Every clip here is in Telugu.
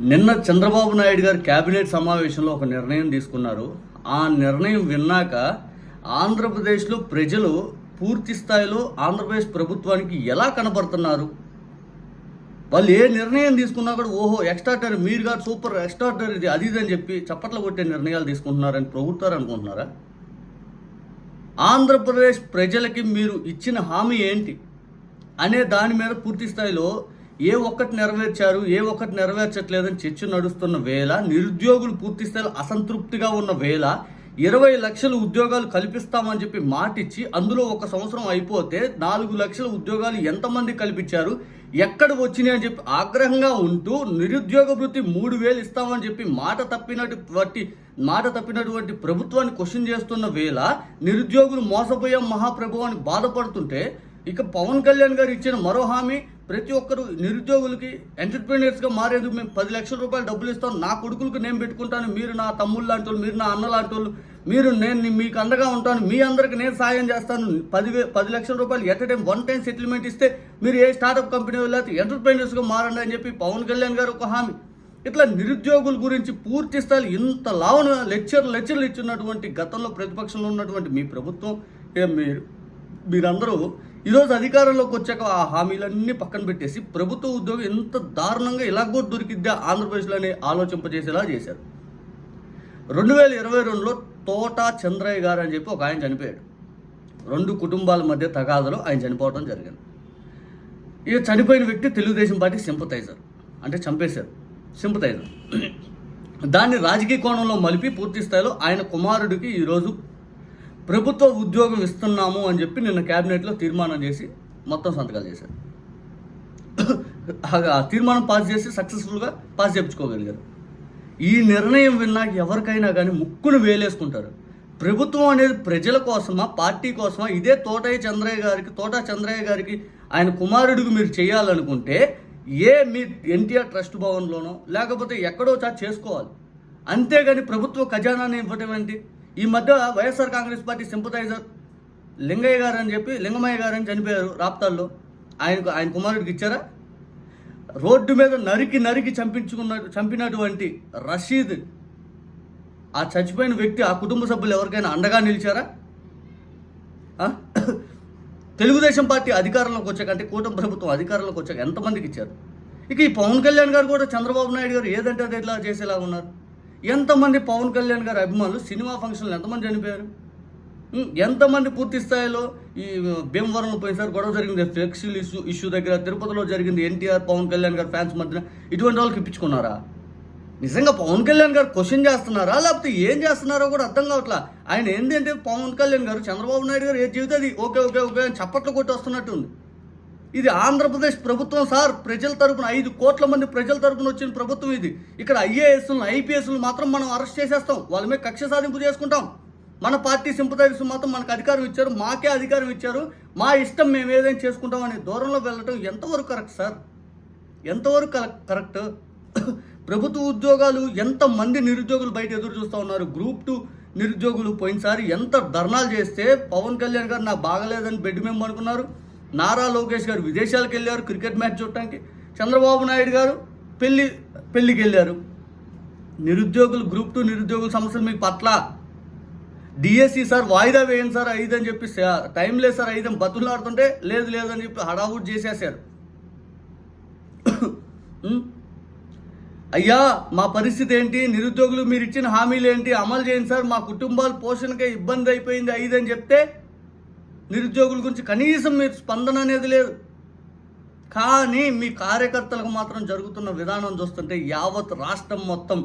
నిన్న చంద్రబాబు నాయుడు గారు కేబినెట్ సమావేశంలో ఒక నిర్ణయం తీసుకున్నారు. ఆ నిర్ణయం విన్నాక ఆంధ్రప్రదేశ్లో ప్రజలు పూర్తి స్థాయిలో ఆంధ్రప్రదేశ్ ప్రభుత్వానికి ఎలా కనబడుతున్నారు? వాళ్ళు ఏ నిర్ణయం తీసుకున్నా కూడా ఓహో ఎక్స్ట్రాటరీ మీరు కాదు సూపర్ ఎక్స్ట్రాటరీ ఇది అది ఇది అని చెప్పి చప్పట్లు కొట్టే నిర్ణయాలు తీసుకుంటున్నారని ప్రభుత్వాలు అనుకుంటున్నారా? ఆంధ్రప్రదేశ్ ప్రజలకి మీరు ఇచ్చిన హామీ ఏంటి? అనే దాని మీద పూర్తి స్థాయిలో ఏ ఒక్కటి నెరవేర్చారు ఏ ఒక్కటి నెరవేర్చట్లేదని చర్చ నడుస్తున్న వేళ నిరుద్యోగులు పూర్తి అసంతృప్తిగా ఉన్న వేళ ఇరవై లక్షల ఉద్యోగాలు కల్పిస్తామని చెప్పి మాటిచ్చి అందులో ఒక సంవత్సరం అయిపోతే నాలుగు లక్షల ఉద్యోగాలు ఎంతమంది కల్పించారు ఎక్కడ వచ్చినాయి అని చెప్పి ఆగ్రహంగా ఉంటూ నిరుద్యోగ వృత్తి మూడు వేలు ఇస్తామని చెప్పి మాట తప్పినటువంటి మాట తప్పినటువంటి ప్రభుత్వాన్ని క్వశ్చన్ చేస్తున్న వేళ నిరుద్యోగులు మోసపోయే మహాప్రభు అని బాధపడుతుంటే ఇక పవన్ కళ్యాణ్ గారు ఇచ్చిన మరో హామీ ప్రతి ఒక్కరు నిరుద్యోగులకి ఎంటర్ప్రీనియర్స్గా మారేందుకు మేము పది లక్షల రూపాయలు డబ్బులు ఇస్తాం. నా కొడుకులకు నేను పెట్టుకుంటాను. మీరు నా తమ్ముళ్ళు లాంటి వాళ్ళు మీరు నా అన్న లాంటి వాళ్ళు మీరు నేను మీకు అండగా ఉంటాను. మీ అందరికి నేను సాయం చేస్తాను. పదివే పది లక్షల రూపాయలు at time one time settlement ఇస్తే మీరు ఏ స్టార్టప్ కంపెనీ లేకపోతే ఎంటర్ప్రీనియర్స్గా మారండి అని చెప్పి పవన్ కళ్యాణ్ గారు ఒక హామీ. ఇట్లా నిరుద్యోగుల గురించి పూర్తి స్థాయి ఇంత లావున లెక్చర్ లెక్చర్లు ఇచ్చినటువంటి గతంలో ప్రతిపక్షంలో ఉన్నటువంటి మీ ప్రభుత్వం మీరు మీరందరూ ఈరోజు అధికారంలోకి వచ్చాక ఆ హామీలన్నీ పక్కన పెట్టేసి ప్రభుత్వ ఉద్యోగం ఎంత దారుణంగా ఎలాగో దొరికిద్దా ఆంధ్రప్రదేశ్లో ఆంధ్రప్రదేశ్లోనే ఆలోచింపజేసేలా చేశారు. రెండు వేల ఇరవై రెండులో తోట చంద్రయ్య గారు అని చెప్పి ఒక ఆయన చనిపోయాడు. రెండు కుటుంబాల మధ్య తగాదలో ఆయన చనిపోవడం జరిగింది. ఇక చనిపోయిన వ్యక్తి తెలుగుదేశం పార్టీ సింపతైజర్ అంటే చంపేశారు. సింపతైజర్. దాన్ని రాజకీయ కోణంలో మలిపి పూర్తి స్థాయిలో ఆయన కుమారుడికి ఈరోజు ప్రభుత్వ ఉద్యోగం ఇస్తున్నాము అని చెప్పి నిన్న క్యాబినెట్లో తీర్మానం చేసి మొత్తం సంతకాలు చేశారు. ఆ తీర్మానం పాస్ చేసి సక్సెస్ఫుల్గా పాస్ చేయించుకోగలిగారు. ఈ నిర్ణయం విన్నాక ఎవరికైనా కానీ ముక్కును వేలేసుకుంటారు. ప్రభుత్వం అనేది ప్రజల కోసమా పార్టీ కోసమా? ఇదే తోటయ్య చంద్రయ్య గారికి తోట చంద్రయ్య గారికి ఆయన కుమారుడికి మీరు చేయాలనుకుంటే ఏ మీ ఎన్టీఆర్ ట్రస్ట్ భవన్లోనో లేకపోతే ఎక్కడో చా చేసుకోవాలి. అంతేగాని ప్రభుత్వ ఖజానాన్ని ఇవ్వటం ఏంటి? ఈ మధ్య YSR Congress party sympathiser Lingaiah గారు అని చెప్పి లింగమయ్య గారు అని చనిపోయారు రాప్తాల్లో. ఆయనకు ఆయన కుమారుడికి ఇచ్చారా? రోడ్డు మీద నరికి నరికి చంపించుకున్న చంపినటువంటి రషీద్ ఆ చచ్చిపోయిన వ్యక్తి ఆ కుటుంబ సభ్యులు ఎవరికైనా అండగా నిలిచారా? తెలుగుదేశం పార్టీ అధికారంలోకి వచ్చాక అంటే కూటమి ప్రభుత్వం అధికారంలోకి వచ్చాక ఎంతమందికి ఇచ్చారు? ఇక ఈ పవన్ కళ్యాణ్ గారు కూడా చంద్రబాబు నాయుడు గారు ఏదంటే అది ఎట్లా చేసేలా ఉన్నారు? ఎంతమంది పవన్ కళ్యాణ్ గారి అభిమానులు సినిమా ఫంక్షన్లు ఎంతమంది చనిపోయారు? ఎంతమంది పూర్తి స్థాయిలో ఈ భీమవరంలో పోయినసారి గొడవ జరిగింది ఫ్లెక్సీలు ఇష్యూ ఇష్యూ దగ్గర తిరుపతిలో జరిగింది ఎన్టీఆర్ పవన్ కళ్యాణ్ గారి ఫ్యాన్స్ మధ్యన ఇటువంటి వాళ్ళకి ఇప్పించుకున్నారా? నిజంగా పవన్ కళ్యాణ్ గారు క్వశ్చన్ చేస్తున్నారా? లేకపోతే ఏం చేస్తున్నారో కూడా అర్థం కావట్లా. ఆయన ఏంటంటే పవన్ కళ్యాణ్ గారు చంద్రబాబు నాయుడు గారు ఏ జీవితం ఓకే ఓకే ఓకే అని చప్పట్లు కొట్టి వస్తున్నట్టుంది. ఇది ఆంధ్రప్రదేశ్ ప్రభుత్వం సార్. ప్రజల తరపున ఐదు కోట్ల మంది ప్రజల తరపున వచ్చిన ప్రభుత్వం ఇది. ఇక్కడ ఐఏఎస్లు ఐపీఎస్లు మాత్రం మనం అరెస్ట్ చేసేస్తాం. వాళ్ళ మీద కక్ష సాధింపు చేసుకుంటాం. మన పార్టీ సింపథైజర్స్ మాత్రం మనకు అధికారం ఇచ్చారు. మాకే అధికారం ఇచ్చారు. మా ఇష్టం మేము ఏదైనా చేసుకుంటాం అనే దూరంలో వెళ్ళటం ఎంతవరకు కరెక్ట్ సార్? ఎంతవరకు కరెక్ట్ కరెక్ట్? ప్రభుత్వ ఉద్యోగాలు ఎంతమంది నిరుద్యోగులు బయట ఎదురు చూస్తూ ఉన్నారు? గ్రూప్ టూ నిరుద్యోగులు పోయినసారి ఎంత ధర్నాలు చేస్తే పవన్ కళ్యాణ్ గారు నాకు బాగలేదని బెడ్ మేము అనుకున్నారు నారా లోకేష్ గారు విదేశాలకు వెళ్ళారు క్రికెట్ మ్యాచ్ చూడటానికి. చంద్రబాబు నాయుడు గారు పెళ్ళి పెళ్ళికి వెళ్ళారు. నిరుద్యోగులు గ్రూప్ టూ నిరుద్యోగుల సమస్యలు మీకు పట్ల. డిఎస్సి సార్ వాయిదా వేయండి సార్ ఐదు అని చెప్పి టైం లేదు సార్ ఐదు బతులు బతులాడుతుంటే లేదు లేదని చెప్పి హడావుడ్ చేసేసారు. అయ్యా మా పరిస్థితి ఏంటి? నిరుద్యోగులు మీరు ఇచ్చిన హామీలు ఏంటి? అమలు చేయండి సార్ మా కుటుంబాల పోషణకే ఇబ్బంది అయిపోయింది ఐదు అని చెప్తే నిరుద్యోగుల గురించి కనీసం మీరు స్పందన అనేది లేదు. కానీ మీ కార్యకర్తలకు మాత్రం జరుగుతున్న విధానం చూస్తుంటే యావత్ రాష్ట్రం మొత్తం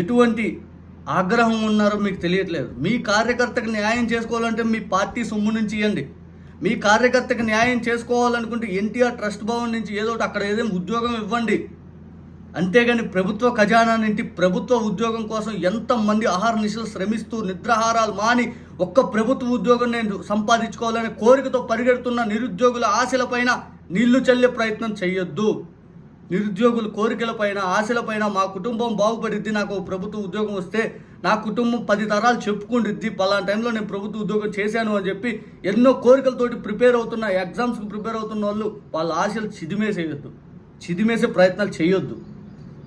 ఎటువంటి ఆగ్రహం ఉన్నారో మీకు తెలియట్లేదు. మీ కార్యకర్తకు న్యాయం చేసుకోవాలంటే మీ పార్టీ సొమ్ము నుంచి ఇవ్వండి మీ కార్యకర్తకు న్యాయం చేసుకోవాలనుకుంటే ఎన్టీఆర్ ట్రస్ట్ భవన్ నుంచి ఏదో ఒకటి అక్కడ ఏదైనా ఉద్యోగం ఇవ్వండి. అంతేగాని ప్రభుత్వ ఖజానా నుండి ప్రభుత్వ ఉద్యోగం కోసం ఎంతమంది ఆహార నిశలు శ్రమిస్తూ నిద్రాహారాలు మాని ఒక్క ప్రభుత్వ ఉద్యోగం నేను సంపాదించుకోవాలనే కోరికతో పరిగెడుతున్న నిరుద్యోగుల ఆశలపైన నీళ్ళు చల్లే ప్రయత్నం చేయొద్దు నిరుద్యోగుల కోరికలపైన ఆశలపైన మా కుటుంబం బాగుపడిద్ది. నాకు ప్రభుత్వ ఉద్యోగం వస్తే నా కుటుంబం పది తరాలు చెప్పుకుండిద్ది. పలానా టైంలో నేను ప్రభుత్వ ఉద్యోగం చేశాను అని చెప్పి ఎన్నో కోరికలతోటి ప్రిపేర్ అవుతున్న ఎగ్జామ్స్కి ప్రిపేర్ అవుతున్న వాళ్ళు వాళ్ళ ఆశలు చిదిమేసేయొద్దు. చిదిమేసే ప్రయత్నాలు చేయొద్దు